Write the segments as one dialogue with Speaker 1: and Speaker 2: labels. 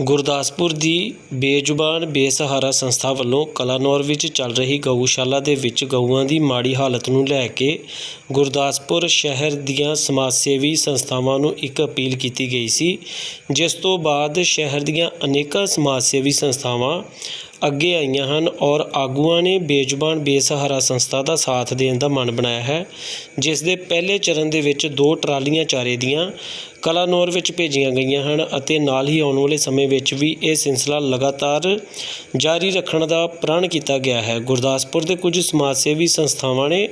Speaker 1: ਗੁਰਦਾਸਪੁਰ ਦੀ ਬੇਜ਼ੁਬਾਨ ਬੇਸਹਾਰਾ ਸੰਸਥਾ ਵੱਲੋਂ ਕਲਾਨੌਰ ਵਿੱਚ ਚੱਲ ਰਹੀ ਗਊਸ਼ਾਲਾ ਦੇ ਵਿੱਚ ਗਊਆਂ ਦੀ ਮਾੜੀ ਹਾਲਤ ਨੂੰ ਲੈ ਕੇ ਗੁਰਦਾਸਪੁਰ ਸ਼ਹਿਰ ਦੀਆਂ ਸਮਾਜ ਸੇਵੀ ਸੰਸਥਾਵਾਂ ਨੂੰ ਇੱਕ ਅਪੀਲ ਕੀਤੀ ਗਈ ਸੀ, ਜਿਸ ਤੋਂ ਬਾਅਦ ਸ਼ਹਿਰ ਦੀਆਂ ਅਨੇਕਾਂ ਸਮਾਜ ਸੇਵੀ ਸੰਸਥਾਵਾਂ ਅੱਗੇ ਆਈਆਂ ਹਨ ਔਰ ਆਗੂਆਂ ਨੇ ਬੇਜ਼ੁਬਾਨ ਬੇਸਹਾਰਾ ਸੰਸਥਾ ਦਾ ਸਾਥ ਦੇਣ ਦਾ ਮਨ ਬਣਾਇਆ ਹੈ, ਜਿਸ ਦੇ ਪਹਿਲੇ ਚਰਨ ਦੇ ਵਿੱਚ ਦੋ ਟਰਾਲੀਆਂ ਚਾਰੇ ਦੀਆਂ ਕਲਾਨੌਰ ਵਿੱਚ ਭੇਜੀਆਂ ਗਈਆਂ ਹਨ ਅਤੇ ਨਾਲ ਹੀ ਆਉਣ ਵਾਲੇ ਸਮੇਂ ਵਿੱਚ ਵੀ ਇਹ ਸਿਲਸਿਲਾ ਲਗਾਤਾਰ ਜਾਰੀ ਰੱਖਣ ਦਾ ਪ੍ਰਣ ਕੀਤਾ ਗਿਆ ਹੈ। ਗੁਰਦਾਸਪੁਰ ਦੇ ਕੁਝ ਸਮਾਜ ਸੇਵੀ ਸੰਸਥਾਵਾਂ ਨੇ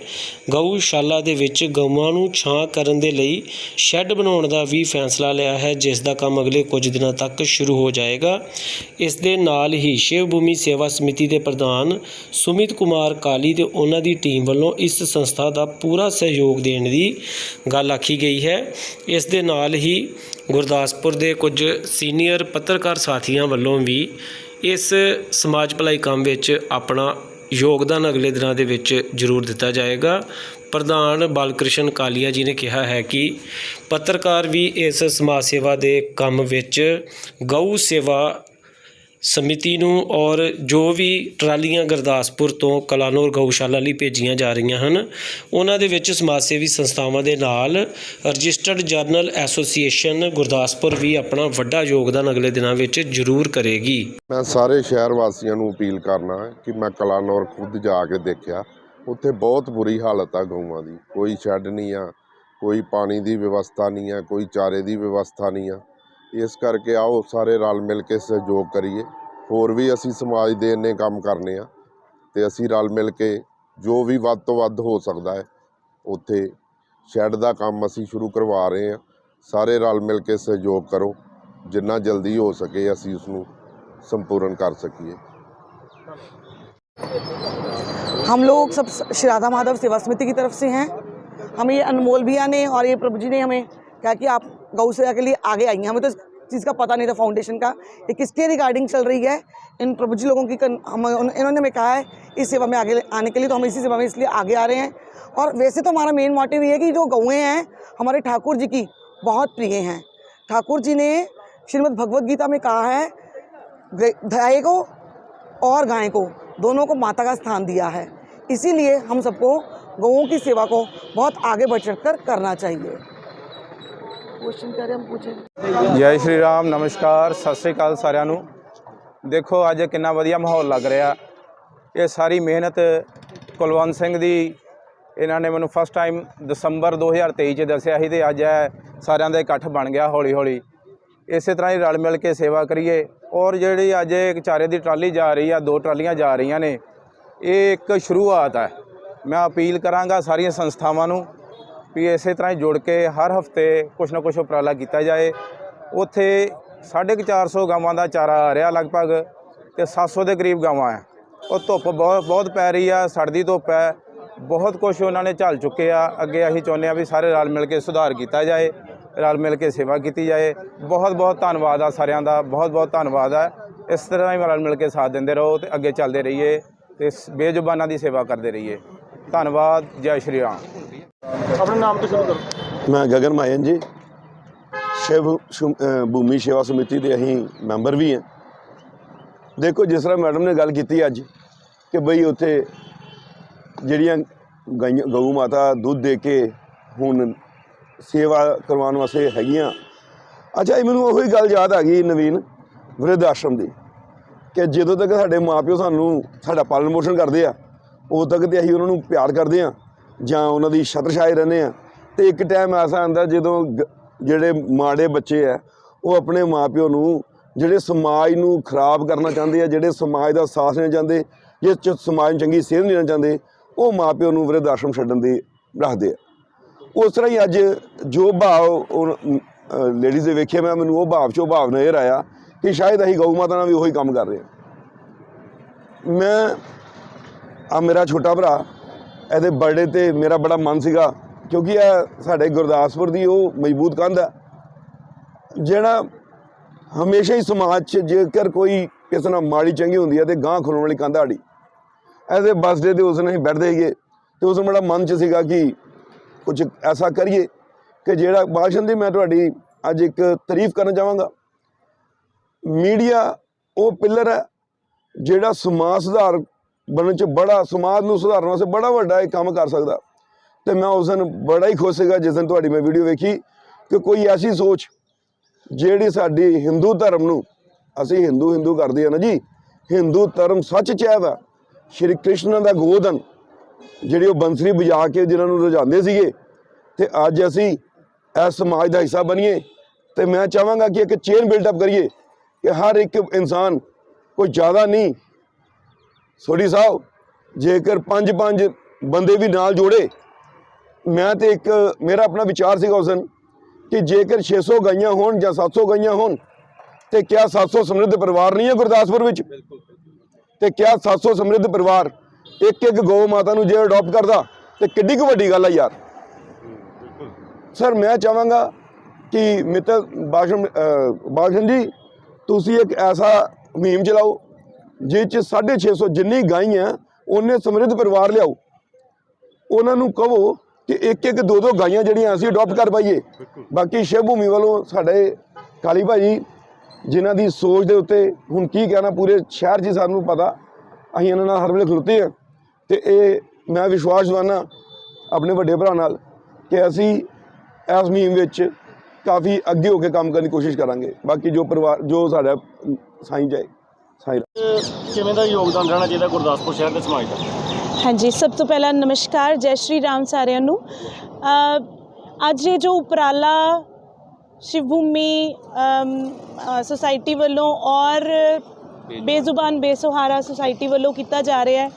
Speaker 1: ਗਊਸ਼ਾਲਾ ਦੇ ਵਿੱਚ ਗਊਆਂ ਨੂੰ ਛਾਂ ਕਰਨ ਦੇ ਲਈ ਸ਼ੈੱਡ ਬਣਾਉਣ ਦਾ ਵੀ ਫੈਸਲਾ ਲਿਆ ਹੈ, ਜਿਸ ਦਾ ਕੰਮ ਅਗਲੇ ਕੁਝ ਦਿਨਾਂ ਤੱਕ ਸ਼ੁਰੂ ਹੋ ਜਾਏਗਾ। ਇਸ ਦੇ ਨਾਲ ਹੀ ਸ਼ਿਵ ਭੂਮੀ ਸੇਵਾ ਸਮਿਤੀ ਦੇ ਪ੍ਰਧਾਨ ਸੁਮਿਤ ਕੁਮਾਰ ਕਾਲੀ ਤੇ ਉਹਨਾਂ ਦੀ ਟੀਮ ਵੱਲੋਂ ਇਸ ਸੰਸਥਾ ਦਾ ਪੂਰਾ ਸਹਿਯੋਗ ਦੇਣ ਦੀ ਗੱਲ ਆਖੀ ਗਈ ਹੈ। ਇਸ ਦੇ ਨਾਲ ਹੀ ਗੁਰਦਾਸਪੁਰ ਦੇ ਕੁਝ ਸੀਨੀਅਰ ਪੱਤਰਕਾਰ ਸਾਥੀਆਂ ਵੱਲੋਂ ਵੀ ਇਸ ਸਮਾਜ ਭਲਾਈ ਕੰਮ ਵਿੱਚ ਆਪਣਾ ਯੋਗਦਾਨ ਅਗਲੇ ਦਿਨਾਂ ਦੇ ਵਿੱਚ ਜ਼ਰੂਰ ਦਿੱਤਾ ਜਾਏਗਾ। ਪ੍ਰਧਾਨ ਬਾਲਕ੍ਰਿਸ਼ਨ ਕਾਲੀਆ ਜੀ ਨੇ ਕਿਹਾ ਹੈ ਕਿ ਪੱਤਰਕਾਰ ਵੀ ਇਸ ਸਮਾਜ ਸੇਵਾ ਦੇ ਕੰਮ ਵਿੱਚ ਗਊ ਸੇਵਾ ਸਮਿਤੀ ਨੂੰ ਔਰ ਜੋ ਵੀ ਟਰਾਲੀਆਂ ਗੁਰਦਾਸਪੁਰ ਤੋਂ ਕਲਾਨੌਰ ਗਊਸ਼ਾਲਾ ਲਈ ਭੇਜੀਆਂ ਜਾ ਰਹੀਆਂ ਹਨ, ਉਹਨਾਂ ਦੇ ਵਿੱਚ ਸਮਾਜ ਸੇਵੀ ਸੰਸਥਾਵਾਂ ਦੇ ਨਾਲ ਰਜਿਸਟਰਡ ਜਰਨਲ ਐਸੋਸੀਏਸ਼ਨ ਗੁਰਦਾਸਪੁਰ ਵੀ ਆਪਣਾ ਵੱਡਾ ਯੋਗਦਾਨ ਅਗਲੇ ਦਿਨਾਂ ਵਿੱਚ ਜ਼ਰੂਰ ਕਰੇਗੀ।
Speaker 2: ਮੈਂ ਸਾਰੇ ਸ਼ਹਿਰ ਵਾਸੀਆਂ ਨੂੰ ਅਪੀਲ ਕਰਨਾ ਹੈ ਕਿ ਮੈਂ ਕਲਾਨੌਰ ਖੁਦ ਜਾ ਕੇ ਦੇਖਿਆ, ਉੱਥੇ ਬਹੁਤ ਬੁਰੀ ਹਾਲਤ ਆ ਗਊਆਂ ਦੀ। ਕੋਈ ਸ਼ੈੱਡ ਨਹੀਂ ਆ, ਕੋਈ ਪਾਣੀ ਦੀ ਵਿਵਸਥਾ ਨਹੀਂ ਆ, ਕੋਈ ਚਾਰੇ ਦੀ ਵਿਵਸਥਾ ਨਹੀਂ ਆ। ਇਸ ਕਰਕੇ ਆਓ ਸਾਰੇ ਰਲ ਮਿਲ ਕੇ ਸਹਿਯੋਗ ਕਰੀਏ ਹੋਰ ਵੀ ਅਸੀਂ ਸਮਾਜ ਦੇ ਇੰਨੇ ਕੰਮ ਕਰਨੇ ਆ ਤੇ ਅਸੀਂ ਰਲ ਮਿਲ ਕੇ ਜੋ ਵੀ ਵੱਧ ਤੋਂ ਵੱਧ ਹੋ ਸਕਦਾ ਹੈ ਉੱਥੇ ਸ਼ੈੱਡ ਦਾ ਕੰਮ ਅਸੀਂ ਸ਼ੁਰੂ ਕਰਵਾ ਰਹੇ ਹਾਂ ਸਾਰੇ ਰਲ ਮਿਲ ਕੇ ਸਹਿਯੋਗ ਕਰੋ ਜਿੰਨਾ ਜਲਦੀ ਹੋ ਸਕੇ ਅਸੀਂ ਉਸ ਨੂੰ संपूर्ण कर सकिए
Speaker 3: हम लोग सब श्री राधा माधव सेवा समिति की तरफ से हैं हमें ये अनमोल भैया ने और ये प्रभु जी ने हमें कहा कि आप गौ सेवा के लिए आगे आई हैं। हमें तो इस चीज़ का पता नहीं था फाउंडेशन का ये किसके रिगार्डिंग चल रही है। इन प्रभु जी लोगों की हम, इन्होंने हमें कहा है, इस सेवा में आगे आने के लिए तो हम इसी सेवा में इसलिए आगे आ रहे हैं। और वैसे तो हमारा मेन मोटिव ये है कि जो गौएँ हैं, हमारे ठाकुर जी की बहुत प्रिय हैं। ठाकुर जी ने श्रीमद् भगवद गीता में कहा है गाय को और गाय को, दोनों को माता का स्थान दिया है। इसीलिए हम सबको गौओं की सेवा को बहुत आगे बढ़ चढ़ कर करना चाहिए। ਕੁਐਸਚਨ ਕਰੇ ਹਮ ਪੁੱਛੇ।
Speaker 4: ਜੈ ਸ਼੍ਰੀ ਰਾਮ, ਨਮਸਕਾਰ, ਸਤਿ ਸ੍ਰੀ ਅਕਾਲ ਸਾਰਿਆਂ ਨੂੰ। ਦੇਖੋ, ਅੱਜ ਕਿੰਨਾ ਵਧੀਆ ਮਾਹੌਲ ਲੱਗ ਰਿਹਾ। ਇਹ ਸਾਰੀ ਮਿਹਨਤ ਕੁਲਵੰਤ ਸਿੰਘ ਦੀ, ਇਹਨਾਂ ਨੇ ਮੈਨੂੰ ਫਸਟ ਟਾਈਮ ਦਸੰਬਰ 2023 ਚ ਦੱਸਿਆ ਸੀ ਤੇ ਅੱਜ ਹੈ ਸਾਰਿਆਂ ਦਾ ਇਕੱਠ ਬਣ ਗਿਆ ਹੌਲੀ ਹੌਲੀ ਇਸੇ ਤਰ੍ਹਾਂ ਹੀ ਰਲ ਮਿਲ ਕੇ ਸੇਵਾ ਕਰੀਏ। ਔਰ ਜਿਹੜੀ ਅੱਜ ਇੱਕ ਚਾਰੇ ਦੀ ਟਰਾਲੀ ਜਾ ਰਹੀ ਆ, ਦੋ ਟਰਾਲੀਆਂ ਜਾ ਰਹੀਆਂ ਨੇ, ਇਹ ਇੱਕ ਸ਼ੁਰੂਆਤ ਹੈ ਮੈਂ ਅਪੀਲ ਕਰਾਂਗਾ ਸਾਰੀਆਂ ਸੰਸਥਾਵਾਂ ਨੂੰ ਵੀ ਇਸੇ ਤਰ੍ਹਾਂ ਹੀ ਜੁੜ ਕੇ ਹਰ ਹਫ਼ਤੇ ਕੁਛ ਨਾ ਕੁਛ ਉਪਰਾਲਾ ਕੀਤਾ ਜਾਏ। ਉੱਥੇ 450 ਗਾਵਾਂ ਦਾ ਚਾਰਾ ਆ ਰਿਹਾ ਲਗਭਗ ਤੇ 700 ਦੇ ਕਰੀਬ ਗਾਵਾਂ ਆ। ਉਹ ਧੁੱਪ ਬਹੁਤ ਬਹੁਤ ਪੈ ਰਹੀ ਆ ਸੜਦੀ ਧੁੱਪ ਹੈ। ਬਹੁਤ ਕੁਝ ਉਹਨਾਂ ਨੇ ਝੱਲ ਚੁੱਕੇ ਆ। ਅੱਗੇ ਅਸੀਂ ਚਾਹੁੰਦੇ ਆ ਵੀ ਸਾਰੇ ਰਲ ਮਿਲ ਕੇ ਸੁਧਾਰ ਕੀਤਾ ਜਾਏ, ਰਲ ਮਿਲ ਕੇ ਸੇਵਾ ਕੀਤੀ ਜਾਏ। ਬਹੁਤ ਬਹੁਤ ਧੰਨਵਾਦ ਆ ਸਾਰਿਆਂ ਦਾ, ਬਹੁਤ ਬਹੁਤ ਧੰਨਵਾਦ ਆ। ਇਸ ਤਰ੍ਹਾਂ ਹੀ ਰਲ ਮਿਲ ਕੇ ਸਾਥ ਦਿੰਦੇ ਰਹੋ ਤੇ ਅੱਗੇ ਚੱਲਦੇ ਰਹੀਏ ਤੇ ਬੇਜ਼ੁਬਾਨਾਂ ਦੀ ਸੇਵਾ ਕਰਦੇ ਰਹੀਏ। ਧੰਨਵਾਦ, ਜੈ ਸ਼੍ਰੀ ਰਾਮ।
Speaker 5: ਨਾਮ ਮੈਂ ਗਗਨ ਮਾਇਨ ਜੀ। ਸ਼ਿਵ ਸ਼ੁ- ਭੂਮੀ ਸੇਵਾ ਸਮਿਤੀ ਦੇ ਅਸੀਂ ਮੈਂਬਰ ਵੀ ਹਾਂ। ਦੇਖੋ, ਜਿਸ ਤਰ੍ਹਾਂ ਮੈਡਮ ਨੇ ਗੱਲ ਕੀਤੀ ਅੱਜ, ਕਿ ਬਈ ਉੱਥੇ ਜਿਹੜੀਆਂ ਗਾਈਆਂ, ਗਊ ਮਾਤਾ ਦੁੱਧ ਦੇ ਕੇ ਹੁਣ ਸੇਵਾ ਕਰਵਾਉਣ ਵਾਸਤੇ ਹੈਗੀਆਂ। ਅੱਛਾ, ਇਹ ਮੈਨੂੰ ਉਹੀ ਗੱਲ ਯਾਦ ਆ ਗਈ ਨਵੀਨ ਵਿਰਧ ਆਸ਼ਰਮ ਦੀ, ਕਿ ਜਦੋਂ ਤੱਕ ਸਾਡੇ ਮਾਪਿਓ ਸਾਨੂੰ ਸਾਡਾ ਪਾਲਣ ਪੋਸ਼ਣ ਕਰਦੇ ਆ, ਉਦੋਂ ਤੱਕ ਤੇ ਅਸੀਂ ਉਹਨਾਂ ਨੂੰ ਪਿਆਰ ਕਰਦੇ ਆ। ਜਾਂ ਉਹਨਾਂ ਦੀ ਛਤਰ ਛਾਏ ਰਹਿੰਦੇ ਆ। ਤੇ ਇੱਕ ਟਾਈਮ ਐਸਾ ਆਉਂਦਾ ਜਦੋਂ ਗ- ਜਿਹੜੇ ਮਾੜੇ ਬੱਚੇ ਆ, ਉਹ ਆਪਣੇ ਮਾਪਿਓ ਨੂੰ ਜਿਹੜੇ ਸਮਾਜ ਨੂੰ ਖਰਾਬ ਕਰਨਾ ਚਾਹੁੰਦੇ ਆ, ਜਿਹੜੇ ਸਮਾਜ ਦਾ ਸਾਥ ਨਹੀਂ ਚਾਹੁੰਦੇ ਜਿਸ ਚ ਸਮਾਜ ਨੂੰ ਚੰਗੀ ਸੇਧ ਨਹੀਂ ਦੇਣਾ ਚਾਹੁੰਦੇ, ਉਹ ਮਾਪਿਓ ਨੂੰ ਵਿਰਧ ਆਸ਼ਰਮ ਛੱਡਣ ਦੀ ਰੱਖਦੇ ਆ। ਉਸ ਤਰ੍ਹਾਂ ਹੀ ਅੱਜ ਜੋ ਭਾਵ ਲੇਡੀਜ਼ ਦੇ ਵੇਖਿਆ ਮੈਂ, ਮੈਨੂੰ ਉਹ ਭਾਵ ਚੋਂ ਭਾਵ ਨਜ਼ਰ ਆਇਆ ਕਿ ਸ਼ਾਇਦ ਅਸੀਂ ਗਊ ਮਾਤਾ ਨਾਲ ਵੀ ਉਹੀ ਕੰਮ ਕਰ ਰਹੇ ਹਾਂ ਮੈਂ ਆ ਮੇਰਾ ਛੋਟਾ ਭਰਾ ਇਹਦੇ ਬਰਥਡੇ ਤੇ ਮੇਰਾ ਬੜਾ ਮਨ ਸੀਗਾ, ਕਿਉਂਕਿ ਇਹ ਸਾਡੇ ਗੁਰਦਾਸਪੁਰ ਦੀ ਉਹ ਮਜ਼ਬੂਤ ਕੰਧ ਹੈ ਜਿਹੜਾ ਹਮੇਸ਼ਾ ਹੀ ਸਮਾਜ 'ਚ ਜੇਕਰ ਕੋਈ ਕਿਸੇ ਨਾਲ ਮਾੜੀ ਚੰਗੀ ਹੁੰਦੀ ਹੈ ਤੇ ਗਾਂ ਖੁੱਲਣ ਵਾਲੀ ਕੰਧ ਆੜੀ ਐਸੇ ਬਰਥਡੇ ਤੇ ਉਸ ਨੇ ਬੈਠਦੇ ਸੀਗੇ ਤੇ ਉਸ ਨੂੰ ਬੜਾ ਮਨ 'ਚ ਸੀਗਾ ਕਿ ਕੁਝ ਐਸਾ ਕਰੀਏ ਕਿ ਜਿਹੜਾ ਬਾਸ਼ਨ ਦੀ ਮੈਂ ਤੁਹਾਡੀ ਅੱਜ ਇੱਕ ਤਾਰੀਫ ਕਰਨਾ ਚਾਹਾਂਗਾ ਮੀਡੀਆ ਉਹ ਪਿੱਲਰ ਹੈ ਜਿਹੜਾ ਸਮਾਜ ਸੁਧਾਰ ਬਣਨ ਚ ਬੜਾ, ਸਮਾਜ ਨੂੰ ਸੁਧਾਰਨ ਵਾਸਤੇ ਬੜਾ ਵੱਡਾ ਇਹ ਕੰਮ ਕਰ ਸਕਦਾ। ਤੇ ਮੈਂ ਉਸ ਦਿਨ ਬੜਾ ਹੀ ਖੁਸ਼ ਸੀਗਾ, ਜਿਸ ਦਿਨ ਤੁਹਾਡੀ ਮੈਂ ਵੀਡੀਓ ਵੇਖੀ ਕਿ ਕੋਈ ਐਸੀ ਸੋਚ ਜਿਹੜੀ ਸਾਡੀ ਹਿੰਦੂ ਧਰਮ ਨੂੰ, ਅਸੀਂ ਹਿੰਦੂ ਹਿੰਦੂ ਕਰਦੇ ਆ ਨਾ ਜੀ ਹਿੰਦੂ ਧਰਮ ਸੱਚ 'ਚ ਚਾਹਦਾ ਸ਼੍ਰੀ ਕ੍ਰਿਸ਼ਨ ਦਾ ਗੋਦਨ, ਜਿਹੜੀ ਉਹ ਬੰਸਰੀ ਵਜਾ ਕੇ ਜਿਨ੍ਹਾਂ ਨੂੰ ਰੁਝਾਉਂਦੇ ਸੀਗੇ, ਤੇ ਅੱਜ ਅਸੀਂ ਇਸ ਸਮਾਜ ਦਾ ਹਿੱਸਾ ਬਣੀਏ। ਤੇ ਮੈਂ ਚਾਹਾਂਗਾ ਕਿ ਇੱਕ ਚੇਨ ਬਿਲਟ ਅਪ ਕਰੀਏ, ਕਿ ਹਰ ਇੱਕ ਇਨਸਾਨ ਕੋਈ ਜ਼ਿਆਦਾ ਨਹੀਂ ਸੋਢੀ ਸਾਹਿਬ, ਜੇਕਰ ਪੰਜ ਪੰਜ ਬੰਦੇ ਵੀ ਨਾਲ ਜੋੜੇ, ਮੈਂ ਤੇ ਇੱਕ, ਮੇਰਾ ਆਪਣਾ ਵਿਚਾਰ ਸੀਗਾ ਉਸ ਦਿਨ ਕਿ ਜੇਕਰ 600 ਗਾਈਆਂ ਹੋਣ ਜਾਂ 700 ਗਾਈਆਂ ਹੋਣ, ਤੇ ਕਿਆ 700 ਸਮਰਿੱਧ ਪਰਿਵਾਰ ਨਹੀਂ ਹੈ ਗੁਰਦਾਸਪੁਰ ਵਿੱਚ? ਤੇ ਕਿਆ 700 ਸਮਰਿੱਧ ਪਰਿਵਾਰ ਇੱਕ ਇੱਕ ਗਊ ਮਾਤਾ ਨੂੰ ਜੇ ਅਡਾਪਟ ਕਰਦਾ, ਤੇ ਕਿੱਡੀ ਕੁ ਵੱਡੀ ਗੱਲ ਆ ਯਾਰ। ਸਰ ਮੈਂ ਚਾਹਾਂਗਾ ਕਿ ਮਿੱਤਰ ਬਾਸ਼ਮ ਬਾਸ਼ਨ ਜੀ, ਤੁਸੀਂ ਇੱਕ ਐਸਾ ਮੁਹਿੰਮ ਚਲਾਓ ਜਿਸ ਚ 650 ਜਿੰਨੀ ਗਾਈਆਂ ਉਹਨੇ ਸਮਰਿੱਧ ਪਰਿਵਾਰ ਲਿਆਓ। ਉਹਨਾਂ ਨੂੰ ਕਹੋ ਕਿ ਇੱਕ ਇੱਕ ਦੋ ਦੋ ਗਾਈਆਂ ਜਿਹੜੀਆਂ ਅਸੀਂ ਅਡਾਪਟ ਕਰ ਪਾਈਏ। ਬਾਕੀ ਸ਼ਿਵ ਭੂਮੀ ਵੱਲੋਂ ਸਾਡੇ ਕਾਲੀ ਭਾਜੀ ਜਿਨ੍ਹਾਂ ਦੀ ਸੋਚ ਦੇ ਉੱਤੇ ਹੁਣ ਕੀ ਕਹਿਣਾ ਪੂਰੇ ਸ਼ਹਿਰ 'ਚ ਸਾਨੂੰ ਪਤਾ। ਅਸੀਂ ਇਹਨਾਂ ਨਾਲ ਹਰ ਵੇਲੇ ਖਲੋਤੇ ਹਾਂ ਤੇ ਇਹ ਮੈਂ ਵਿਸ਼ਵਾਸ ਦਵਾਨਾ ਆਪਣੇ ਵੱਡੇ ਭਰਾ ਨਾਲ ਕਿ ਅਸੀਂ ਇਸ ਮੁਹਿੰਮ ਵਿੱਚ ਕਾਫੀ ਅੱਗੇ ਹੋ ਕੇ ਕੰਮ ਕਰਨ ਦੀ ਕੋਸ਼ਿਸ਼ ਕਰਾਂਗੇ। ਬਾਕੀ ਜੋ ਪਰਿਵਾਰ ਜੋ ਸਾਡਾ ਸਾਈਂ ਜਾਏ। ਸਾਈਂ
Speaker 6: ਕਿਵੇਂ ਦਾ ਯੋਗਦਾਨ ਰਹਿਣਾ ਚਾਹੀਦਾ ਗੁਰਦਾਸਪੁਰ ਸ਼ਹਿਰ ਦੇ ਸਮਾਜ ਦਾ?
Speaker 7: ਹਾਂਜੀ ਸਭ ਤੋਂ ਪਹਿਲਾਂ ਨਮਸਕਾਰ ਜੈ ਸ਼੍ਰੀ ਰਾਮ ਸਾਰਿਆਂ ਨੂੰ। ਅ, ਅੱਜ ਇਹ ਜੋ ਉਪਰਾਲਾ ਸ਼ਿਵ ਭੂਮੀ ਸੁਸਾਇਟੀ ਵੱਲੋਂ ਔਰ ਬੇਜ਼ੁਬਾਨ ਬੇਸਹਾਰਾ ਸੁਸਾਇਟੀ ਵੱਲੋਂ ਕੀਤਾ ਜਾ ਰਿਹਾ ਹੈ।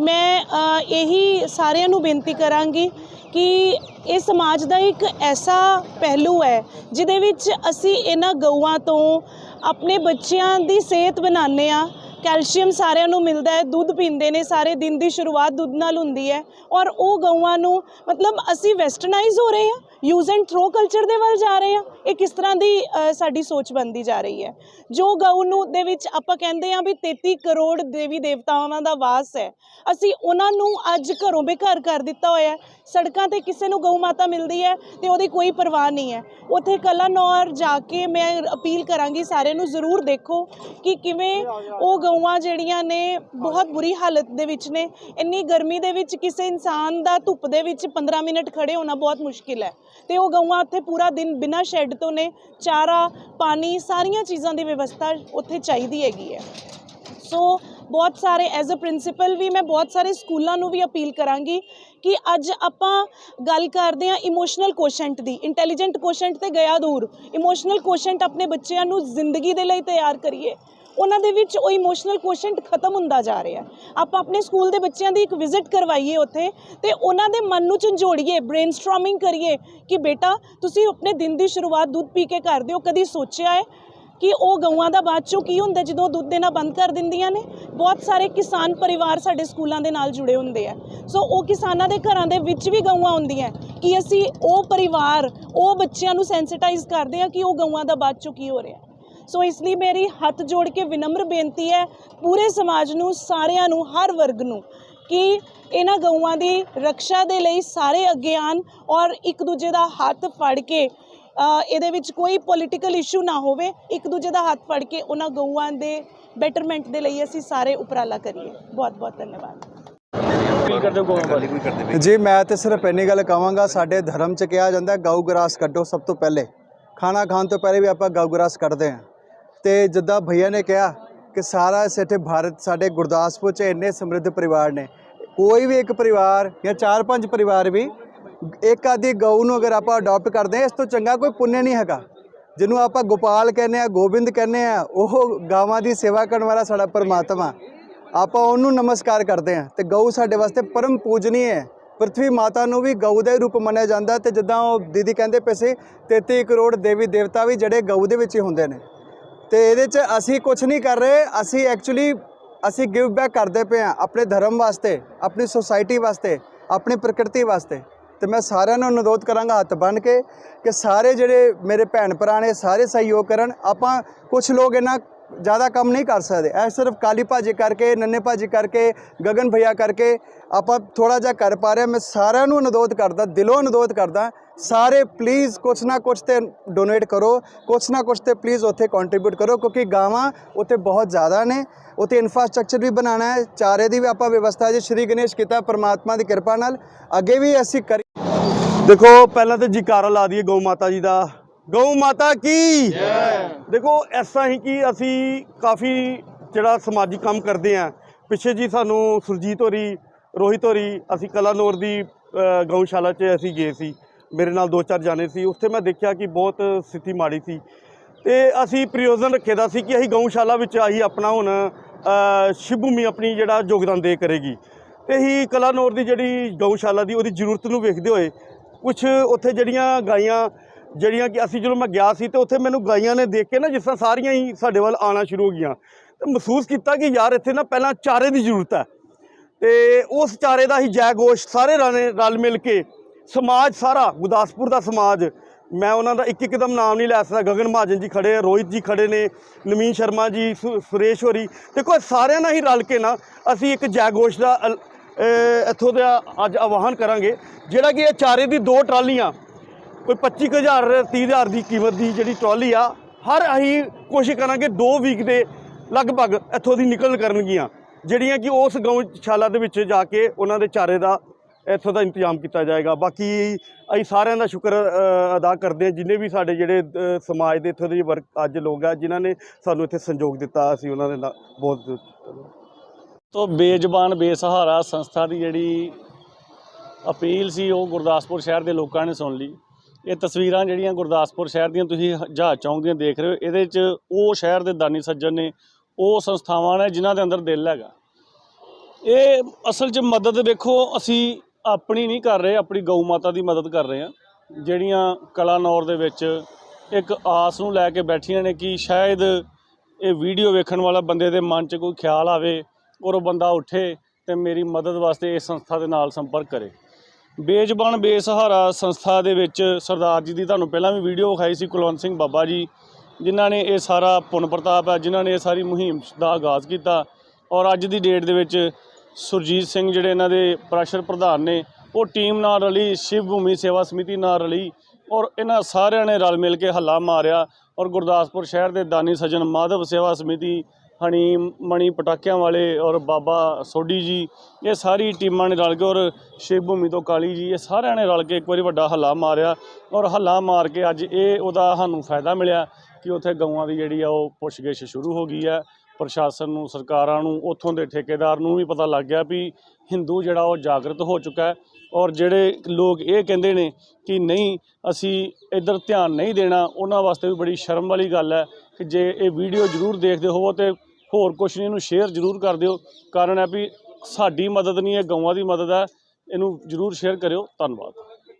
Speaker 7: ਮੈਂ ਅ, ਇਹੀ ਸਾਰਿਆਂ ਨੂੰ ਬੇਨਤੀ ਕਰਾਂਗੀ ਕਿ ਇਹ ਸਮਾਜ ਦਾ ਇੱਕ ਐਸਾ ਪਹਿਲੂ ਹੈ, ਜਿਹਦੇ ਵਿੱਚ ਅਸੀਂ ਇਹਨਾਂ ਗਊਆਂ ਤੋਂ ਆਪਣੇ ਬੱਚਿਆਂ ਦੀ ਸਿਹਤ ਬਣਾਉਂਦੇ ਆ ਕੈਲਸ਼ੀਅਮ ਸਾਰਿਆਂ ਨੂੰ ਮਿਲਦਾ ਹੈ, ਦੁੱਧ ਪੀਂਦੇ ਨੇ ਸਾਰੇ, ਦਿਨ ਦੀ ਸ਼ੁਰੂਆਤ ਦੁੱਧ ਨਾਲ ਹੁੰਦੀ ਹੈ। ਔਰ ਉਹ ਗਊਆਂ ਨੂੰ ਮਤਲਬ ਅਸੀਂ ਵੈਸਟਰਨਾਈਜ਼ ਹੋ ਰਹੇ ਹਾਂ। ਯੂਜ਼ ਐਂਡ ਥਰੋ ਕਲਚਰ ਦੇ ਵੱਲ ਜਾ ਰਹੇ ਹਾਂ। ਇਹ ਕਿਸ ਤਰ੍ਹਾਂ ਦੀ ਸਾਡੀ ਸੋਚ ਬਣਦੀ ਜਾ ਰਹੀ ਹੈ। ਜੋ ਗਊ ਨੂੰ ਦੇ ਵਿੱਚ ਆਪਾਂ ਕਹਿੰਦੇ ਹਾਂ ਵੀ 33 ਕਰੋੜ ਦੇਵੀ ਦੇਵਤਾਵਾਂ ਦਾ ਵਾਸ ਹੈ, ਅਸੀਂ ਉਹਨਾਂ ਨੂੰ ਅੱਜ ਘਰੋਂ ਬੇਘਰ ਕਰ ਦਿੱਤਾ ਹੋਇਆ ਹੈ। ਸੜਕਾਂ ਤੇ ਕਿਸੇ ਨੂੰ ਗਊ ਮਾਤਾ ਮਿਲਦੀ ਹੈ ਤੇ ਉਹਦੀ ਕੋਈ ਪਰਵਾਹ ਨਹੀਂ ਹੈ। ਉੱਥੇ ਕਲਾਨੌਰ ਜਾ ਕੇ ਮੈਂ ਅਪੀਲ ਕਰਾਂਗੀ ਸਾਰਿਆਂ ਨੂੰ ਜ਼ਰੂਰ ਦੇਖੋ ਕਿ ਕਿਵੇਂ ਉਹ ਗਊਆਂ ਜਿਹੜੀਆਂ ਨੇ ਬਹੁਤ ਬੁਰੀ ਹਾਲਤ ਦੇ ਵਿੱਚ ਨੇ। ਇੰਨੀ ਗਰਮੀ ਦੇ ਵਿੱਚ ਕਿਸੇ ਇਨਸਾਨ ਦਾ ਧੁੱਪ ਦੇ ਵਿੱਚ 15 ਮਿੰਟ ਖੜੇ ਹੋਣਾ ਬਹੁਤ ਮੁਸ਼ਕਿਲ ਹੈ। ਤੇ ਉਹ ਗਊਆਂ ਉੱਥੇ ਪੂਰਾ ਦਿਨ ਬਿਨਾਂ ਸ਼ੈੱਡ ਤੋਂ ਨੇ, ਚਾਰਾ, ਪਾਣੀ, ਸਾਰੀਆਂ ਚੀਜ਼ਾਂ ਦੀ ਵਿਵਸਥਾ ਉੱਥੇ ਚਾਹੀਦੀ ਹੈਗੀ ਹੈ। ਸੋ ਬਹੁਤ ਸਾਰੇ ਐਜ਼ ਅ ਪ੍ਰਿੰਸੀਪਲ ਵੀ ਮੈਂ ਬਹੁਤ ਸਾਰੇ ਸਕੂਲਾਂ ਨੂੰ ਵੀ ਅਪੀਲ ਕਰਾਂਗੀ ਕਿ ਅੱਜ ਆਪਾਂ ਗੱਲ ਕਰਦੇ ਹਾਂ ਇਮੋਸ਼ਨਲ ਕੋਸ਼ੈਂਟ ਦੀ ਇੰਟੈਲੀਜੈਂਟ ਕੋਸ਼ੈਂਟ ਤੇ ਗਿਆ ਦੂਰ ਇਮੋਸ਼ਨਲ ਕੋਸ਼ੈਂਟ ਆਪਣੇ ਬੱਚਿਆਂ ਨੂੰ ਜ਼ਿੰਦਗੀ ਦੇ ਲਈ ਤਿਆਰ ਕਰੀਏ। ਉਹਨਾਂ ਦੇ ਵਿੱਚ ਉਹ ਇਮੋਸ਼ਨਲ ਕੋਸ਼ੈਂਟ ਖਤਮ ਹੁੰਦਾ ਜਾ ਰਿਹਾ ਆਪਾਂ ਆਪਣੇ ਸਕੂਲ ਦੇ ਬੱਚਿਆਂ ਦੀ ਇੱਕ ਵਿਜ਼ਿਟ ਕਰਵਾਈਏ ਉੱਥੇ ਤੇ ਉਹਨਾਂ ਦੇ ਮਨ ਨੂੰ ਝੰਜੋੜੀਏ ਬ੍ਰੇਨਸਟਾਰਮਿੰਗ ਕਰੀਏ ਕਿ ਬੇਟਾ, ਤੁਸੀਂ ਆਪਣੇ ਦਿਨ ਦੀ ਸ਼ੁਰੂਆਤ ਦੁੱਧ ਪੀ ਕੇ ਕਰਦੇ ਹੋ, ਕਦੀ ਸੋਚਿਆ ਹੈ ਕਿ ਉਹ ਗਊਆਂ ਦਾ ਬਾਅਦ ਚੋਂ ਕੀ ਹੁੰਦਾ ਜਦੋਂ ਦੁੱਧ ਦੇਣਾ ਬੰਦ ਕਰ ਦਿੰਦੀਆਂ ਨੇ? ਬਹੁਤ ਸਾਰੇ ਕਿਸਾਨ ਪਰਿਵਾਰ ਸਾਡੇ ਸਕੂਲਾਂ ਦੇ ਨਾਲ ਜੁੜੇ ਹੁੰਦੇ ਆ। ਸੋ ਉਹ ਕਿਸਾਨਾਂ ਦੇ ਘਰਾਂ ਦੇ ਵਿੱਚ ਵੀ ਗਊਆਂ ਹੁੰਦੀਆਂ ਕਿ ਅਸੀਂ ਉਹ ਪਰਿਵਾਰ, ਉਹ ਬੱਚਿਆਂ ਨੂੰ ਸੈਂਸਿਟਾਈਜ਼ ਕਰਦੇ ਆ ਕਿ ਉਹ ਗਊਆਂ ਦਾ ਬਾਅਦ ਚੋਂ ਕੀ ਹੋ ਰਿਹਾ ਸੋ ਇਸ ਲਈ ਮੇਰੀ ਹੱਥ ਜੋੜ ਕੇ ਵਿਨਮਰ ਬੇਨਤੀ ਹੈ ਪੂਰੇ ਸਮਾਜ ਨੂੰ ਸਾਰਿਆਂ ਨੂੰ ਹਰ ਵਰਗ ਨੂੰ ਕਿ ਇਹਨਾਂ ਗਊਆਂ ਦੀ ਰੱਖਿਆ ਦੇ ਲਈ ਸਾਰੇ ਅੱਗੇ ਆਉਣ ਔਰ ਇੱਕ ਦੂਜੇ ਦਾ ਹੱਥ ਫੜ ਕੇ ਇਹਦੇ ਵਿੱਚ ਕੋਈ ਪੋਲੀਟੀਕਲ ਇਸ਼ੂ ਨਾ ਹੋਵੇ ਇੱਕ ਦੂਜੇ ਦਾ ਹੱਥ ਫੜ ਕੇ ਉਹਨਾਂ ਗਊਆਂ ਦੇ ਬੈਟਰਮੈਂਟ ਦੇ ਲਈ ਅਸੀਂ ਸਾਰੇ ਉਪਰਾਲਾ ਕਰੀਏ। ਬਹੁਤ ਬਹੁਤ ਧੰਨਵਾਦ।
Speaker 8: ਜੀ ਮੈਂ ਤੇ ਸਿਰਫ ਇੰਨੀ ਗੱਲ ਕਹਾਂਗਾ ਸਾਡੇ ਧਰਮ ਚ ਕਿਹਾ ਜਾਂਦਾ ਗਊ ਗ੍ਰਾਸ ਕੱਢੋ ਸਭ ਤੋਂ ਪਹਿਲੇ। ਖਾਣਾ ਖਾਣ ਤੋਂ ਪਹਿਲੇ ਵੀ ਆਪਾਂ ਗਊ ਗ੍ਰਾਸ ਕੱਢਦੇ ਹਾਂ। ਤੇ ਜਿੱਦਾਂ ਭਈਆ ਨੇ ਕਿਹਾ ਕਿ ਸਾਰਾ ਇੱਥੇ ਭਾਰਤ, ਸਾਡੇ ਗੁਰਦਾਸਪੁਰ ਚ ਇੰਨੇ ਸਮਰਿੱਧ ਪਰਿਵਾਰ ਨੇ। ਕੋਈ ਵੀ ਇੱਕ ਪਰਿਵਾਰ ਜਾਂ ਚਾਰ ਪੰਜ ਪਰਿਵਾਰ ਵੀ, ਇੱਕ ਆਦੀ ਗਊ ਨੂੰ ਅਗਰ ਆਪਾਂ ਅਡਾਪਟ ਕਰਦੇ ਹਾਂ, ਇਸ ਤੋਂ ਚੰਗਾ ਕੋਈ ਪੁੰਨ ਨਹੀਂ ਹੈਗਾ। ਜਿਹਨੂੰ ਆਪਾਂ ਗੋਪਾਲ ਕਹਿੰਦੇ ਆ ਗੋਬਿੰਦ ਕਹਿੰਦੇ ਆ ਉਹ ਗਾਵਾਂ ਦੀ ਸੇਵਾ ਕਰਨ ਵਾਲਾ ਸਾਡਾ ਪਰਮਾਤਮਾ। ਆਪਾਂ ਉਹਨੂੰ ਨਮਸਕਾਰ ਕਰਦੇ ਹਾਂ ਤੇ ਗਊ ਸਾਡੇ ਵਾਸਤੇ ਪਰਮ ਪੂਜਨੀ ਹੈ। ਪ੍ਰithvi ਮਾਤਾ ਨੂੰ ਵੀ ਗਊ ਦਾ ਹੀ ਰੂਪ ਮੰਨਿਆ ਜਾਂਦਾ ਤੇ ਜਿੱਦਾਂ ਉਹ ਦੀਦੀ ਕਹਿੰਦੇ ਪਏ ਸੀ 33 ਕਰੋੜ ਦੇਵੀ ਦੇਵਤਾ ਵੀ ਜਿਹੜੇ ਗਊ ਦੇ ਵਿੱਚ ਹੀ ਹੁੰਦੇ ਨੇ। ਤੇ ਇਹਦੇ 'ਚ ਅਸੀਂ ਕੁਝ ਨਹੀਂ ਕਰ ਰਹੇ। ਅਸੀਂ ਐਕਚੁਅਲੀ ਅਸੀਂ ਗਿਵ ਬੈਕ ਕਰਦੇ ਪਏ ਹਾਂ ਆਪਣੇ ਧਰਮ ਵਾਸਤੇ, ਆਪਣੀ ਸੋਸਾਇਟੀ ਵਾਸਤੇ, ਆਪਣੀ ਪ੍ਰਕਿਰਤੀ ਵਾਸਤੇ। ਤੇ ਮੈਂ ਸਾਰਿਆਂ ਨੂੰ ਅਨੁਰੋਧ ਕਰਾਂਗਾ ਹੱਥ ਬੰਨ੍ਹ ਕੇ ਕਿ ਸਾਰੇ ਜਿਹੜੇ ਮੇਰੇ ਭੈਣ ਭਰਾ ਨੇ, ਸਾਰੇ ਸਹਿਯੋਗ ਕਰਨ। ਆਪਾਂ ਕੁਝ ਲੋਕ ਇਹਨਾਂ ਜ਼ਿਆਦਾ ਕੰਮ ਨਹੀਂ ਕਰ ਸਕਦੇ। ਇਹ ਸਿਰਫ ਕਾਲੀ ਭਾਜੀ ਕਰਕੇ, ਨੰਨੇ ਭਾਜੀ ਕਰਕੇ, ਗਗਨ ਭਈਆ ਕਰਕੇ ਆਪਾਂ ਥੋੜਾ ਜਿਹਾ ਕਰ ਪਾ ਰਹੇ ਹਾਂ। ਮੈਂ ਸਾਰਿਆਂ ਨੂੰ ਅਨੁਰੋਧ ਕਰਦਾ, ਦਿਲੋਂ ਅਨੁਰੋਧ ਕਰਦਾ, ਸਾਰੇ ਪਲੀਜ਼ ਕੁਛ ਨਾ ਕੁਛ ਤੇ ਡੋਨੇਟ ਕਰੋ, ਕੁਛ ਨਾ ਕੁਛ ਤੇ ਪਲੀਜ਼ ਉੱਥੇ ਕੰਟਰੀਬਿਊਟ ਕਰੋ, ਕਿਉਂਕਿ ਗਾਵਾਂ ਉੱਥੇ ਬਹੁਤ ਜ਼ਿਆਦਾ ਨੇ। ਉੱਥੇ ਇਨਫਰਾਸਟ੍ਰਕਚਰ ਵੀ ਬਣਾਉਣਾ ਹੈ, ਚਾਰੇ ਦੀ ਵੀ ਆਪਾਂ ਵਿਵਸਥਾ ਜੀ, ਸ਼੍ਰੀ ਗਣੇਸ਼ ਕੀਤਾ, ਪਰਮਾਤਮਾ ਦੀ ਕਿਰਪਾ ਨਾਲ। ਅੱਗੇ ਵੀ ਅਸੀਂ ਕਰੀ
Speaker 9: ਦੇਖੋ, ਪਹਿਲਾਂ ਤੇ ਜੈਕਾਰਾ ਲਾ ਦਈਏ ਗਊ ਮਾਤਾ ਜੀ ਦਾ। ਗਊ ਮਾਤਾ ਕੀ ਦੇਖੋ ਐਸਾ ਹੀ ਕਿ ਅਸੀਂ ਕਾਫੀ ਜਿਹੜਾ ਸਮਾਜਿਕ ਕੰਮ ਕਰਦੇ ਆ ਪਿੱਛੇ ਜੀ ਸਾਨੂੰ ਸੁਰਜੀਤ ਹੋਰੀ ਰੋਹਿਤ ਹੋਰੀ ਅਸੀਂ ਕਲਾਨੌਰ ਦੀ ਗਊਸ਼ਾਲਾ 'ਚ ਅਸੀਂ ਗਏ ਸੀ ਮੇਰੇ ਨਾਲ ਦੋ ਚਾਰ ਜਾਣੇ ਸੀ ਉੱਥੇ ਮੈਂ ਦੇਖਿਆ ਕਿ ਬਹੁਤ ਸਥਿਤੀ ਮਾੜੀ ਸੀ ਤੇ ਅਸੀਂ ਪ੍ਰਯੋਜਨ ਰੱਖੇ ਦਾ ਸੀ ਕਿ ਅਸੀਂ ਗਊਸ਼ਾਲਾ ਵਿੱਚ ਆਹੀ ਆਪਣਾ ਹੁਣ ਅ, ਸ਼ਿਵ ਭੂਮੀ ਆਪਣੀ ਜਿਹੜਾ ਯੋਗਦਾਨ ਦੇ ਕਰੇਗੀ ਤੇ ਹੀ ਕਲਾਨੌਰ ਦੀ ਜਿਹੜੀ ਗਊਸ਼ਾਲਾ ਦੀ ਉਹਦੀ ਜ਼ਰੂਰਤ ਨੂੰ ਵੇਖਦੇ ਹੋਏ ਕੁਝ ਉੱਥੇ ਜਿਹੜੀਆਂ ਗਾਈਆਂ ਜਿਹੜੀਆਂ ਕਿ ਅਸੀਂ ਜਦੋਂ ਮੈਂ ਗਿਆ ਸੀ ਤੇ ਉੱਥੇ ਮੈਨੂੰ ਗਾਈਆਂ ਨੇ ਦੇਖ ਕੇ ਨਾ ਜਿਸ ਤਰ੍ਹਾਂ ਸਾਰੀਆਂ ਹੀ ਸਾਡੇ ਵੱਲ ਆਉਣਾ ਸ਼ੁਰੂ ਹੋ ਗਈਆਂ। ਤੇ ਮਹਿਸੂਸ ਕੀਤਾ ਕਿ ਯਾਰ ਇੱਥੇ ਨਾ ਪਹਿਲਾਂ ਚਾਰੇ ਦੀ ਜ਼ਰੂਰਤ ਹੈ। ਤੇ ਉਸ ਚਾਰੇ ਦਾ ਹੀ ਜੈ ਗੋਸ਼ ਸਾਰੇ ਰਾਣੇ ਰਲ ਮਿਲ ਕੇ ਸਮਾਜ ਸਾਰਾ, ਗੁਰਦਾਸਪੁਰ ਦਾ ਸਮਾਜ, ਮੈਂ ਉਹਨਾਂ ਦਾ ਇੱਕ ਇੱਕਦਮ ਨਾਮ ਨਹੀਂ ਲੈ ਸਕਦਾ। ਗਗਨ ਮਹਾਜਨ ਜੀ ਖੜੇ, ਰੋਹਿਤ ਜੀ ਖੜੇ ਨੇ, ਨਵੀਨ ਸ਼ਰਮਾ ਜੀ, ਸੁ- ਸੁਰੇਸ਼ ਹੋਰੀ। ਦੇਖੋ, ਇਹ ਸਾਰਿਆਂ ਨਾਲ ਹੀ ਰਲ ਕੇ ਨਾ ਅਸੀਂ ਇੱਕ ਜੈਗੋਸ਼ ਦਾ ਇੱਥੋਂ ਦਾ ਅੱਜ ਆਵਾਹਨ ਕਰਾਂਗੇ। ਜਿਹੜਾ ਕਿ ਇਹ ਚਾਰੇ ਦੀ ਦੋ ਟਰਾਲੀਆਂ ਕੋਈ 25000 30000 ਦੀ ਕੀਮਤ ਦੀ ਜਿਹੜੀ ਟਰਾਲੀ ਆ, ਹਰ ਅਸੀਂ ਕੋਸ਼ਿਸ਼ ਕਰਾਂਗੇ 2 ਵੀਕ ਦੇ ਲਗਭਗ ਇੱਥੋਂ ਦੀ ਨਿਕਲ ਕਰਨਗੀਆਂ, ਜਿਹੜੀਆਂ ਕਿ ਉਸ ਗਊਸ਼ਾਲਾ ਦੇ ਵਿੱਚ ਜਾ ਕੇ ਉਹਨਾਂ ਦੇ ਚਾਰੇ ਦਾ ਇੱਥੋਂ ਦਾ ਇੰਤਜ਼ਾਮ ਕੀਤਾ ਜਾਏਗਾ। ਬਾਕੀ ਅਸੀਂ ਸਾਰਿਆਂ ਦਾ ਸ਼ੁਕਰ ਅਦਾ ਕਰਦੇ ਹਾਂ, ਜਿੰਨੇ ਵੀ ਸਾਡੇ ਜਿਹੜੇ ਸਮਾਜ ਦੇ ਇੱਥੋਂ ਦੇ ਵਰਕ, ਅੱਜ ਲੋਕ ਆ, ਜਿਨ੍ਹਾਂ ਨੇ ਸਾਨੂੰ ਇੱਥੇ ਸੰਯੋਗ ਦਿੱਤਾ, ਅਸੀਂ ਉਹਨਾਂ ਦੇ ਨਾਲ ਬਹੁਤ
Speaker 6: ਤੋਂ ਬੇਜ਼ਬਾਨ, ਬੇਸਹਾਰਾ ਸੰਸਥਾ ਦੀ ਜਿਹੜੀ ਅਪੀਲ ਸੀ, ਉਹ ਗੁਰਦਾਸਪੁਰ ਸ਼ਹਿਰ ਦੇ ਲੋਕਾਂ ਨੇ ਸੁਣ ਲਈ। ਇਹ ਤਸਵੀਰਾਂ ਜਿਹੜੀਆਂ ਗੁਰਦਾਸਪੁਰ ਸ਼ਹਿਰ ਦੀਆਂ ਤੁਸੀਂ ਜਹਾਜ਼ ਚੌਂਕ ਦੀਆਂ ਦੇਖ ਰਹੇ ਹੋ, ਇਹਦੇ 'ਚ ਉਹ ਸ਼ਹਿਰ ਦੇ ਦਾਨੀ ਸੱਜਣ ਨੇ, ਉਹ ਸੰਸਥਾਵਾਂ ਨੇ ਜਿਨ੍ਹਾਂ ਦੇ ਅੰਦਰ ਦਿਲ ਹੈਗਾ। ਇਹ ਅਸਲ 'ਚ ਮਦਦ ਵੇਖੋ, ਅਸੀਂ ਆਪਣੀ ਨਹੀਂ ਕਰ ਰਹੇ, ਆਪਣੀ ਗਊ ਮਾਤਾ ਦੀ ਮਦਦ ਕਰ ਰਹੇ ਹਾਂ। ਜਿਹੜੀਆਂ ਕਲਾਨੌਰ ਦੇ ਵਿੱਚ ਇੱਕ ਆਸ ਨੂੰ ਲੈ ਕੇ ਬੈਠੀਆਂ ਨੇ ਕਿ ਸ਼ਾਇਦ ਇਹ ਵੀਡੀਓ ਵੇਖਣ ਵਾਲਾ ਬੰਦੇ ਦੇ ਮਨ 'ਚ ਕੋਈ ਖਿਆਲ ਆਵੇ ਔਰ ਉਹ ਬੰਦਾ ਉੱਠੇ ਤੇ ਮੇਰੀ ਮਦਦ ਵਾਸਤੇ ਇਸ ਸੰਸਥਾ ਦੇ ਨਾਲ ਸੰਪਰਕ ਕਰੇ। ਬੇਜ਼ਬਾਨ ਬੇਸਹਾਰਾ ਸੰਸਥਾ ਦੇ ਵਿੱਚ ਸਰਦਾਰ ਜੀ ਦੀ ਤੁਹਾਨੂੰ ਪਹਿਲਾਂ ਵੀ ਵੀਡੀਓ ਵਿਖਾਈ ਸੀ, ਕੁਲਵੰਤ ਸਿੰਘ ਬਾਬਾ ਜੀ, ਜਿਨ੍ਹਾਂ ਨੇ ਇਹ ਸਾਰਾ ਪੁੰਨ ਪ੍ਰਤਾਪ ਹੈ, ਜਿਨ੍ਹਾਂ ਨੇ ਇਹ ਸਾਰੀ ਮੁਹਿੰਮ ਦਾ ਆਗਾਜ਼ ਕੀਤਾ ਔਰ ਅੱਜ ਦੀ ਡੇਟ ਦੇ ਵਿੱਚ ਸੁਰਜੀਤ ਸਿੰਘ ਜਿਹੜੇ ਇਹਨਾਂ ਦੇ ਪ੍ਰੈਸ਼ਰ ਪ੍ਰਧਾਨ ਨੇ, ਉਹ ਟੀਮ ਨਾਲ ਰਲੀ, ਸ਼ਿਵ ਭੂਮੀ ਸੇਵਾ ਸਮਿਤੀ ਨਾਲ ਰਲੀ ਔਰ ਇਹਨਾਂ ਸਾਰਿਆਂ ਨੇ ਰਲ ਮਿਲ ਕੇ ਹੱਲਾ ਮਾਰਿਆ ਔਰ ਗੁਰਦਾਸਪੁਰ ਸ਼ਹਿਰ ਦੇ ਦਾਨੀ ਸੱਜਣ ਮਾਧਵ ਸੇਵਾ ਸਮਿਤੀ ਹਣੀ ਮਣੀ ਪਟਾਕਿਆਂ ਵਾਲੇ ਔਰ ਬਾਬਾ ਸੋਢੀ ਜੀ, ਇਹ ਸਾਰੀ ਟੀਮਾਂ ਨੇ ਰਲ ਕੇ ਔਰ ਸ਼ਿਵ ਭੂਮੀ ਤੋਂ ਕਾਲੀ ਜੀ, ਇਹ ਸਾਰਿਆਂ ਨੇ ਰਲ ਕੇ ਇੱਕ ਵਾਰੀ ਵੱਡਾ ਹੱਲਾ ਮਾਰਿਆ ਔਰ ਹੱਲਾ ਮਾਰ ਕੇ ਅੱਜ ਇਹ ਉਹਦਾ ਸਾਨੂੰ ਫਾਇਦਾ ਮਿਲਿਆ ਕਿ ਉੱਥੇ ਗਊਆਂ ਦੀ ਜਿਹੜੀ ਆ ਉਹ ਪੁੱਛਗਿੱਛ ਸ਼ੁਰੂ ਹੋ ਗਈ ਹੈ ਪ੍ਰਸ਼ਾਸਨ ਨੂੰ, ਸਰਕਾਰਾਂ ਨੂੰ, ਉੱਥੋਂ ਦੇ ਠੇਕੇਦਾਰ ਨੂੰ ਵੀ ਪਤਾ ਲੱਗ ਗਿਆ ਵੀ ਹਿੰਦੂ ਜਿਹੜਾ ਉਹ ਜਾਗਰਤ ਹੋ ਚੁੱਕਾ ਹੈ ਔਰ ਜਿਹੜੇ ਲੋਕ ਇਹ ਕਹਿੰਦੇ ਨੇ ਕਿ ਨਹੀਂ, ਅਸੀਂ ਇੱਧਰ ਧਿਆਨ ਨਹੀਂ ਦੇਣਾ, ਉਹਨਾਂ ਵਾਸਤੇ ਵੀ ਬੜੀ ਸ਼ਰਮ ਵਾਲੀ ਗੱਲ ਹੈ ਕਿ ਜੇ ਇਹ ਵੀਡੀਓ ਜ਼ਰੂਰ ਦੇਖਦੇ ਹੋਵੋ ਤੇ ਹੋਰ ਕੁਛ ਨਹੀਂ ਇਹਨੂੰ ਸ਼ੇਅਰ ਜ਼ਰੂਰ ਕਰ ਦਿਓ। ਕਾਰਨ ਹੈ ਵੀ ਸਾਡੀ ਮਦਦ ਨਹੀਂ ਇਹ ਗਊਆਂ ਦੀ ਮਦਦ ਹੈ। ਇਹਨੂੰ ਜ਼ਰੂਰ ਸ਼ੇਅਰ ਕਰਿਓ। ਧੰਨਵਾਦ।